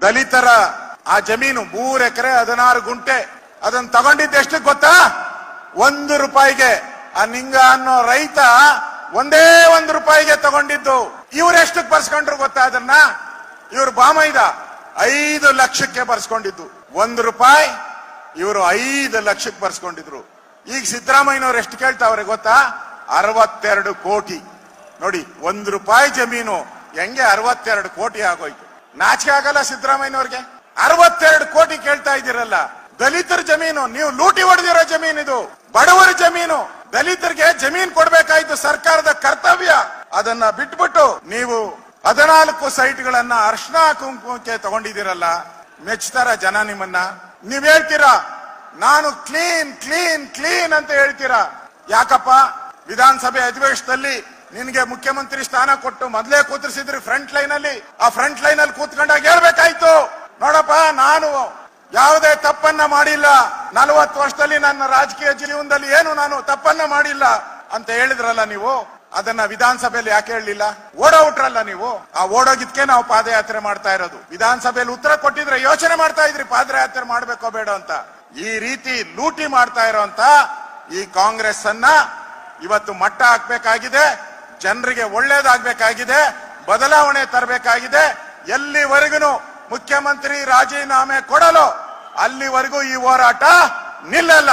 ದಲಿತರ ಆ ಜಮೀನು ಮೂರು ಎಕರೆ ಹದಿನಾರು ಗುಂಟೆ. ಅದನ್ನ ತಗೊಂಡಿದ್ದು ಎಷ್ಟು ಗೊತ್ತಾ? ಒಂದು ರೂಪಾಯಿಗೆ. ಆ ನಿಂಗ ಅನ್ನೋ ರೈತ ಒಂದೇ ಒಂದು ರೂಪಾಯಿಗೆ ತಗೊಂಡಿದ್ದು. ಇವ್ರು ಎಷ್ಟಕ್ಕೆ ಬರ್ಸ್ಕೊಂಡ್ರು ಗೊತ್ತಾ ಅದನ್ನ? ಇವ್ರು ಬಾಮೈದ ಐದು ಲಕ್ಷಕ್ಕೆ ಬರ್ಸ್ಕೊಂಡಿದ್ದು. ಒಂದು ರೂಪಾಯಿ ಇವರು ಐದು ಲಕ್ಷಕ್ಕೆ ಬರ್ಸ್ಕೊಂಡಿದ್ರು. ಈಗ ಸಿದ್ದರಾಮಯ್ಯನವ್ರು ಎಷ್ಟು ಕೇಳ್ತಾವ್ರೆ ಗೊತ್ತಾ? ಅರವತ್ತೆರಡು ಕೋಟಿ. ನೋಡಿ, ಒಂದು ರೂಪಾಯಿ ಜಮೀನು ಹೆಂಗೆ ಅರವತ್ತೆರಡು ಕೋಟಿ ಆಗೋಯ್ತು. ನಾಚಿಕೆ ಆಗಲ್ಲ ಸಿದ್ದರಾಮಯ್ಯನವ್ರಿಗೆ? ಅರವತ್ತೆರಡು ಕೋಟಿ ಕೇಳ್ತಾ ಇದ್ದೀರಲ್ಲ. ದಲಿತರ ಜಮೀನು, ನೀವು ಲೂಟಿ ಹೊಡೆದಿರೋ ಜಮೀನು ಇದು. ಬಡವರ ಜಮೀನು. ದಲಿತರಿಗೆ ಜಮೀನು ಕೊಡ್ಬೇಕಾಯ್ತು ಸರ್ಕಾರದ ಕರ್ತವ್ಯ. ಅದನ್ನ ಬಿಟ್ಬಿಟ್ಟು ನೀವು ಹದಿನಾಲ್ಕು ಸೈಟ್ಗಳನ್ನ ಅರ್ಶನ ಕುಂಕುಮಕ್ಕೆ ತಗೊಂಡಿದ್ದೀರಲ್ಲ. ಮೆಚ್ತಾರ ಜನ ನಿಮ್ಮನ್ನ. ನೀವ್ ಹೇಳ್ತೀರಾ? ನಾನು ಕ್ಲೀನ್ ಕ್ಲೀನ್ ಕ್ಲೀನ್ ಅಂತ ಹೇಳ್ತೀರಾ? ಯಾಕಪ್ಪ? ವಿಧಾನಸಭೆ ಅಧಿವೇಶನದಲ್ಲಿ ನಿನಗೆ ಮುಖ್ಯಮಂತ್ರಿ ಸ್ಥಾನ ಕೊಟ್ಟು ಮೊದಲೇ ಕೂತರಿಸಿದ್ರಿ ಫ್ರಂಟ್ ಲೈನ್ ಅಲ್ಲಿ. ಆ ಫ್ರಂಟ್ ಲೈನ್ ಅಲ್ಲಿ ಕೂತ್ಕೊಂಡಾಗ ಹೇಳ್ಬೇಕಾಯ್ತು. ನೋಡಪ್ಪ, ನಾನು ಯಾವುದೇ ತಪ್ಪನ್ನ ಮಾಡಿಲ್ಲ. ನಲವತ್ತು ವರ್ಷದಲ್ಲಿ ನನ್ನ ರಾಜಕೀಯ ಜೀವನದಲ್ಲಿ ಏನು ನಾನು ತಪ್ಪನ್ನ ಮಾಡಿಲ್ಲ ಅಂತ ಹೇಳಿದ್ರಲ್ಲ ನೀವು? ಅದನ್ನ ವಿಧಾನಸಭೆಯಲ್ಲಿ ಯಾಕೆ ಹೇಳಲಿಲ್ಲ? ಓಡೋಟ್ರಲ್ಲ ನೀವು? ಆ ಓಡೋಗಿದ್ಕೆ ನಾವು ಪಾದಯಾತ್ರೆ ಮಾಡ್ತಾ ಇರೋದು. ವಿಧಾನಸಭೆಯಲ್ಲಿ ಉತ್ತರ ಕೊಟ್ಟಿದ್ರೆ ಯೋಚನೆ ಮಾಡ್ತಾ ಇದ್ರಿ, ಪಾದಯಾತ್ರೆ ಮಾಡ್ಬೇಕೋ ಬೇಡ ಅಂತ. ಈ ರೀತಿ ಲೂಟಿ ಮಾಡ್ತಾ ಇರೋಂತ ಈ ಕಾಂಗ್ರೆಸ್ ಅನ್ನ ಇವತ್ತು ಮಟ್ಟ ಹಾಕ್ಬೇಕಾಗಿದೆ. ಜನರಿಗೆ ಒಳ್ಳೇದಾಗಬೇಕಾಗಿದೆ ಬದಲಾವಣೆ ತರಬೇಕಾಗಿದೆ. ಎಲ್ಲಿವರೆಗೂ ಮುಖ್ಯಮಂತ್ರಿ ರಾಜೀನಾಮೆ ಕೊಡಲು ಅಲ್ಲಿವರೆಗೂ ಈ ಹೋರಾಟ ನಿಲ್ಲಲ್ಲ.